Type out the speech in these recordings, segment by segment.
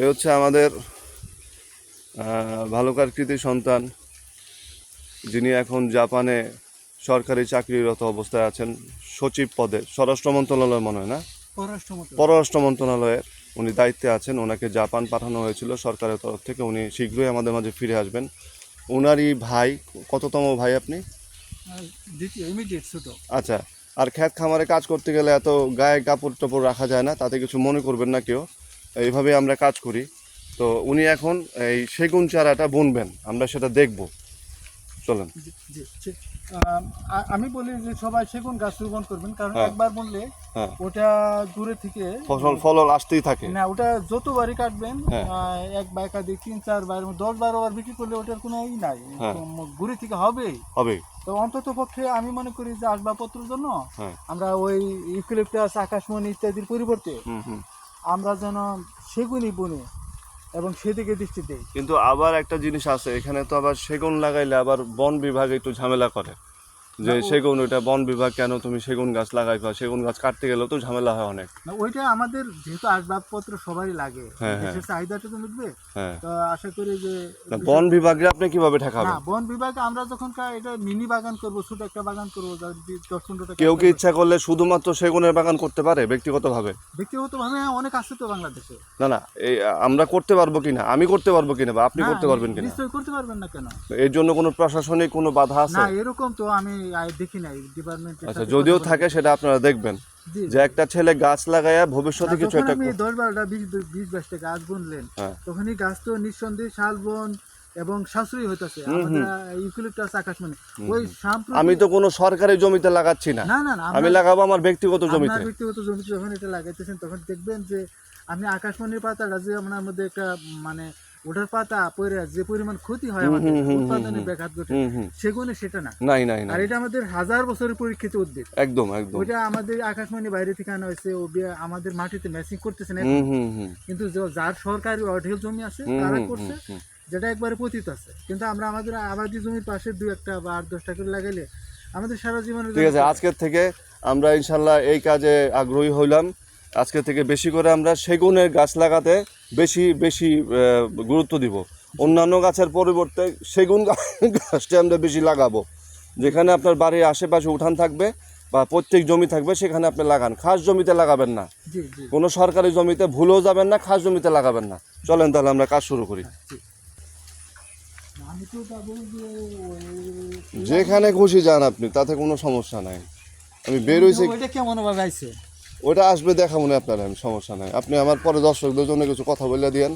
এ হচ্ছে আমাদের ভালুকার কৃতি সন্তান যিনি এখন জাপানে সরকারি চাকরিরত অবস্থায় আছেন সচিব পদে স্বরাষ্ট্র মন্ত্রণালয় মনে হয় না? পররাষ্ট্র মন্ত্রী পররাষ্ট্র মন্ত্রণালয়ে উনি দায়িত্বে আছেন ওনাকে জাপান পাঠানো হয়েছিল সরকারের তরফ থেকে উনি শীঘ্রই আমাদের মাঝে ফিরে আসবেন। ওনারই ভাই কততম ভাই আপনি? আচ্ছা আর খ্যাত খামারে কাজ করতে গেলে এত গায়ে কাপড় টাপড় রাখা যায় না তাতে কিছু মনে করবেন না কেউ? এইভাবে আমরা কাজ করি। তো উনি এখন এই সেগুন চারাটা বুনবেন আমরা সেটা দেখব। চলেন। আম, বলি যে সবাই সেগুন গাছ রোপণ করবেন কারণ হ্যাঁ। একবার বললে হ্যাঁ। ওটা দূরে থেকে ফসল ফলল আসতেই থাকে। না ওটা যতবারই কাটবেন হ্যাঁ। এক বা একাধিক তিন চার বার দশ বারো বার বিক্রি করলে ওটার কোনো ই নাই। ঘুরে থেকে হবেই হবে। তো অন্তত পক্ষে আমি মনে করি যে আসবাবপত্রের জন্য আমরা ওই ইউক্লিপটাস আকাশমণি ইত্যাদির পরিবর্তে আমরা যেন সেগুনই বুনে এবং সেদিকে দৃষ্টি দিই। কিন্তু আবার একটা জিনিস আছে, এখানে তো আবার সেগুন লাগাইলে আবার বন বিভাগে একটু ঝামেলা করে। যে সেগুন ওইটা বন বিভাগ কেন তুমি সেগুন গাছ লাগাইবা সেগুন গাছ কাটতে গেলেও তো ঝামেলা হয় অনেক। না, ওইটা আমাদের যেহেতু আসবাবপত্র সবারই লাগে হ্যাঁ, হ্যাঁ। দেশের চাহিদাটা তো মিটবে? হ্যাঁ। তো আশা করি যে বন বিভাগে আপনি কীভাবে ঠেকাবেন? না বন বিভাগে আমরা যখন এটা মিনি বাগান করব ছোট একটা বাগান করব দশ পনেরোটা কেউ কি ইচ্ছা করলে শুধুমাত্র সেগুনের বাগান করতে পারে ব্যক্তিগতভাবে? ব্যক্তিগতভাবে হ্যাঁ, অনেক আছে তো বাংলাদেশে। না না এই আমরা করতে পারব কিনা? আমি করতে পারব কিনা বা আপনি হ্যাঁ, করতে পারবেন কিনা? নিশ্চয়ই করতে পারবেন না কেন? এর জন্য কোনো প্রশাসনিক কোনো বাধা আছে? না এরকম তো আমি দেখি নাই ডিপার্টমেন্ট আচ্ছা যদিও থাকে সেটা আপনারা দেখবেন। যে একটা ছেলে গাছ ভবিষ্যতে কিছু একটা আপনি দশ বারোটা বিশ বিশ বাইশটা গাছ বুনলেন হ্যাঁ। তখনই গাছ তো নিঃসন্দেহে শালবন এবং সাশ্রয়ী হইতাছে। আকাশমণি। ওই আমি তো কোনো সরকারি জমিতে লাগাচ্ছি না। না না আমি লাগাবো আমার ব্যক্তিগত জমিতে। আপনার ব্যক্তিগত জমিতে যখন এটা লাগাইতেছেন তখন দেখবেন যে আপনি আকাশমণির পাতাটা যে আপনার মধ্যে একটা মানে ওটার পাতা পরে যে পরিমাণ ক্ষতি হয় আমাদের উৎপাদনে ব্যাঘাত ঘটে হুম সেটা না। নাই নাই আর এটা আমাদের হাজার বছরের পরীক্ষিত উদ্ভিদ। একদম একদম। ওইটা আমাদের আকাশমণি বাইরে থেকে আনা হয়েছে ও আমাদের মাটিতে ম্যাচিং করতেছে না কিন্তু যার সরকারি অঢেল জমি আছে তারা করছে যেটা একবারে পতিত আছে। কিন্তু আমরা আমাদের আবাদি জমির পাশে দুই একটা বা আট দশটা করে লাগাইলে আমাদের সারা জীবনের ঠিক আছে আজকের থেকে আমরা ইনশাল্লাহ এই কাজে আগ্রহী হইলাম। আজকে থেকে বেশি করে আমরা সেগুনের গাছ লাগাতে বেশি বেশি গুরুত্ব দিব। অন্যান্য গাছের পরিবর্তে সেগুন গাছটা আমরা বেশি লাগাবো। যেখানে আপনার বাড়ির আশেপাশে উঠান থাকবে বা প্রত্যেক জমি থাকবে সেখানে আপনি লাগান। খাস জমিতে লাগাবেন না। কোনো সরকারি জমিতে ভুলেও যাবেন না খাস জমিতে লাগাবেন না। চলেন তাহলে আমরা কাজ শুরু করি। যেখানে খুশি যান আপনি তাতে কোনো সমস্যা নাই। আমি বেরোইছি কেমন ভাবে আইছে? ওটা আসবে দেখা মনে আপনার, আমি সমস্যা নাই। আপনি আমার পরে দর্শকদের জন্য কিছু কথা বলে দিয়েন,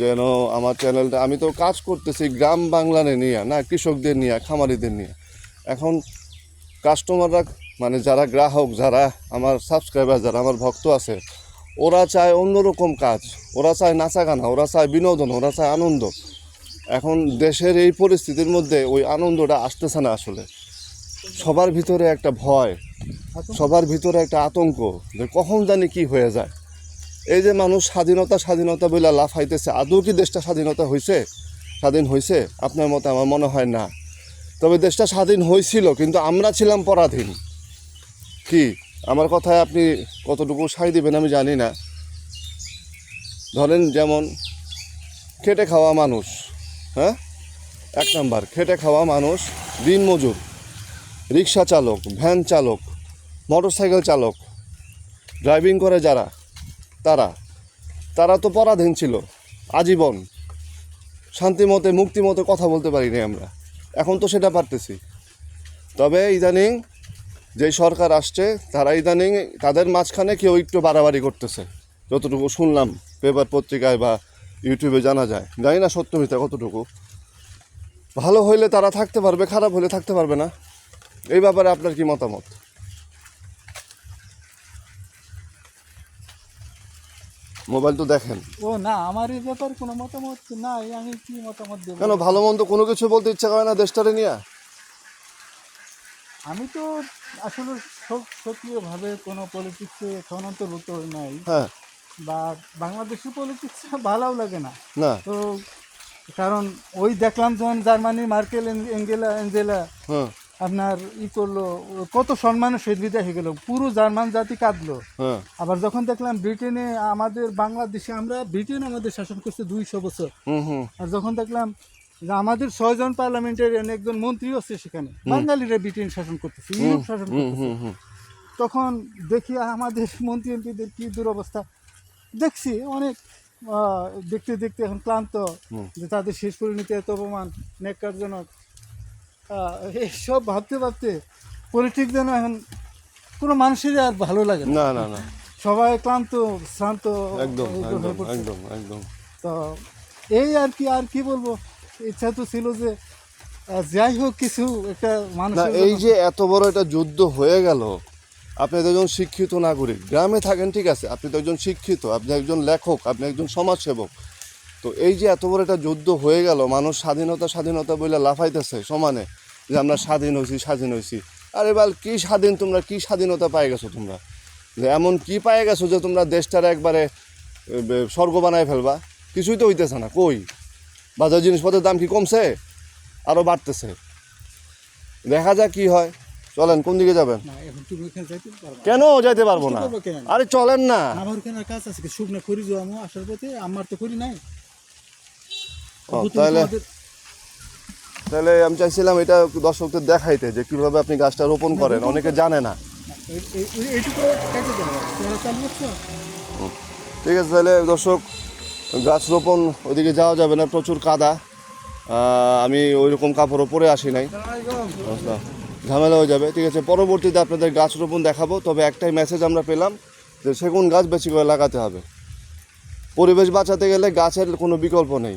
যেন আমার চ্যানেলটা আমি তো কাজ করতেছি গ্রাম বাংলানে নিয়ে, না, কৃষকদের নিয়ে, খামারিদের নিয়ে। এখন কাস্টমাররা মানে যারা গ্রাহক, যারা আমার সাবস্ক্রাইবার যারা আমার ভক্ত আছে, ওরা চায় অন্যরকম কাজ। ওরা চায় নাচা গানা ওরা চায় বিনোদন, ওরা চায় আনন্দ। এখন দেশের এই পরিস্থিতির মধ্যে ওই আনন্দটা আসতেছে না আসলে। সবার ভিতরে একটা ভয়। সবার ভিতরে একটা আতঙ্ক যে কখন জানি কি হয়ে যায়। এই যে মানুষ স্বাধীনতা স্বাধীনতা বলে লাফাইতেছে, আদৌ কি দেশটা স্বাধীনতা হয়েছে স্বাধীন হয়েছে আপনার মতে আমার মনে হয় না। তবে দেশটা স্বাধীন হয়েছিল কিন্তু আমরা ছিলাম পরাধীন। কি? আমার কথায় আপনি কতটুকু সাই দিবেন আমি জানি না। ধরেন যেমন খেটে খাওয়া মানুষ হ্যাঁ? এক নাম্বার, খেটে খাওয়া মানুষ, দিনমজুর, রিক্সা চালক, ভ্যান চালক মোটরসাইকেল চালক ড্রাইভিং করে যারা, তারা তারা তো পরাধীন ছিল, আজীবন। শান্তিমতে মুক্তিমতে কথা বলতে পারিনি আমরা। এখন তো সেটা পারতেছি। তবে ইদানিং যেই সরকার আসছে, তারা ইদানিং তাদের মাঝখানে কেউ একটু বাড়াবাড়ি করতেছে। যতটুকু শুনলাম, পেপার পত্রিকায় বা ইউটিউবে জানা যায়। জানি না সত্য মিথ্যা কতটুকু। ভালো হইলে তারা থাকতে পারবে, খারাপ হলে থাকতে পারবে না। এই ব্যাপারে আপনার কি মতামত? মোবাইল তো দেখেন। ও না আমার এই ব্যাপারে কোনো মতামত নাই আমি কি মতামত দেবো? কেন ভালো মন্দ কোনো কিছু বলতে ইচ্ছা করে না দেশটারে নিয়ে? আমি তো আসলে সক- সক্রিয়ভাবে কোনো পলিটিক্সে এখন অন্তর্ভুক্ত নাই। হ্যাঁ। বা বাংলাদেশের পলিটিক্স ভালোও লাগে না। না। তো কারণ ওই দেখলাম যখন জার্মানি মার্কেল এঞ্জেলা হ্যাঁ আপনার ই করল কত সম্মানের সহিত বিদায় হয়ে গেল। পুরো জার্মান জাতি কাঁদলো। হ্যাঁ। আবার যখন দেখলাম ব্রিটেনে আমাদের বাংলাদেশে আমরা ব্রিটেন আমাদের শাসন করছে দুইশো বছর। আর যখন দেখলাম আমাদের ছয়জন পার্লামেন্টারিয়ান একজন মন্ত্রী আছে সেখানে বাঙালিরা ব্রিটেন শাসন করতেছে ইউরোপ শাসন করতেছে। তখন দেখি আমাদের মন্ত্রী এমপিদের কি দুরবস্থা। দেখছি অনেক দেখতে দেখতে এখন ক্লান্ত যে তাদের শেষ পরিণতি এত অপমান নেককারজনক আহ, ভাবতে ভাবতে পলিটিক্স যেন এখন কোনো মানুষেরই আর ভালো লাগে না। না না সবাই ক্লান্ত শ্রান্ত একদম একদম একদম তো এই আর কি আর কি বলব? ইচ্ছা তো ছিল যে যাই হোক কিছু একটা না মানুষের এই যে এত বড় একটা যুদ্ধ হয়ে গেল আপনি তো একজন শিক্ষিত নাগরিক। গ্রামে থাকেন ঠিক আছে। আপনি তো একজন শিক্ষিত আপনি একজন লেখক আপনি একজন সমাজসেবক। তো এই যে এত বড় একটা যুদ্ধ হয়ে গেল মানুষ স্বাধীনতা স্বাধীনতা বলে লাফাইতেছে সমানে যে আমরা স্বাধীন হয়েছি স্বাধীন হয়েছি আরে বাল কি স্বাধীন তোমরা কি স্বাধীনতা পাই গেছো তোমরা? যে এমন কি পাই গেছো যে তোমরা দেশটার একবারে স্বর্গ বানায় ফেলবা? কিছুই তো হইতেছে না কই? বাজার জিনিসপত্রের দাম কি কমছে? আরও বাড়তেছে। দেখা যাক কি হয়। চলেন কোন দিকে যাবেন। কেন যাইতে পারব না? আরে চলেন না। আমার কাজ আছে শুকনো করি যাব আসার পথে আমার তো করি নাই। তাহলে তাহলে আমি চাইছিলাম এটা দর্শকদের দেখাইতে যে কীভাবে আপনি গাছটা রোপণ করেন। অনেকে জানে না। ঠিক আছে তাহলে দর্শক গাছ রোপণ ওইদিকে যাওয়া যাবে না প্রচুর কাদা। আমি ওই রকম কাপড়ও পরে আসি নাই। ঝামেলা হয়ে যাবে। ঠিক আছে পরবর্তীতে আপনাদের গাছ রোপণ দেখাবো। তবে একটাই মেসেজ আমরা পেলাম যে সেগুন গাছ বেশি করে লাগাতে হবে। পরিবেশ বাঁচাতে গেলে গাছের কোনো বিকল্প নেই।